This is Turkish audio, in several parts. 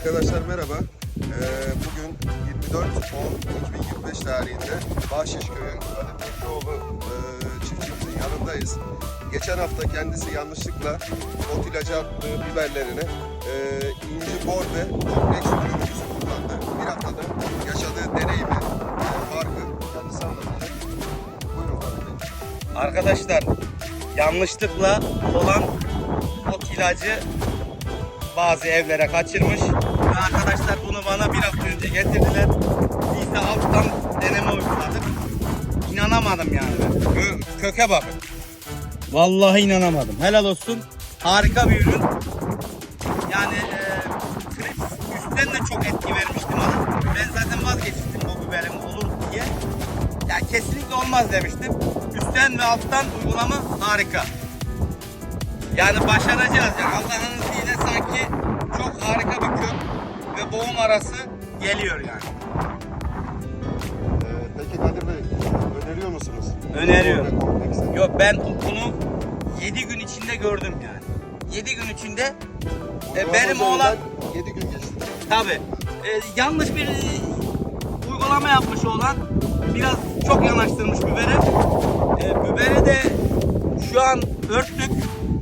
Arkadaşlar merhaba. Ee, bugün 24 10 2025 tarihinde Bahşişköy'ün Ali Tekroğlu e, çiftçimizin yanındayız. Geçen hafta kendisi yanlışlıkla ot ilacı attığı biberlerine e, inci bor ve kompleks ürünümüzü kullandı. Bir haftada yaşadığı deneyimi, e, farkı kendisi anlatacak. Buyurun Arkadaşlar yanlışlıkla olan ot ilacı bazı evlere kaçırmış. Arkadaşlar bunu bana bir hafta önce getirdiler. Biz de alttan deneme uyguladık. İnanamadım yani ben. Kö- köke bakın. Vallahi inanamadım. Helal olsun. Harika bir ürün. Yani e, Krips üstten de çok etki vermişti bana. Ben zaten vazgeçtim bu biberim olur diye. Ya kesinlikle olmaz demiştim. Üstten ve alttan uygulama harika. Yani başaracağız yani. Allah'ın izniyle sanki çok harika bir kök ve boğum arası geliyor yani. E, peki Kadir Bey, öneriyor musunuz? Öneriyorum. Yok ben bunu 7 gün içinde gördüm yani. 7 gün içinde e, benim oğlan 7 gün geçti. Tabi. yanlış bir e, uygulama yapmış olan biraz çok yanaştırmış biberi. E, biberi de şu an örttük.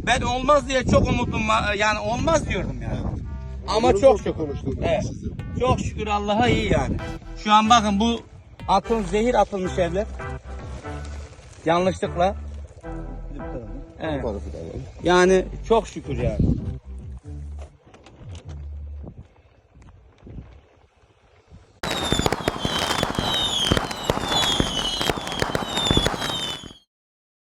Ben olmaz diye çok umudum. Yani olmaz diyordum yani. Ama Bunu çok çok şükür. Evet. Çok şükür Allah'a iyi yani. Şu an bakın bu atın zehir atılmış evler. Yanlışlıkla. Evet. Yani çok şükür yani.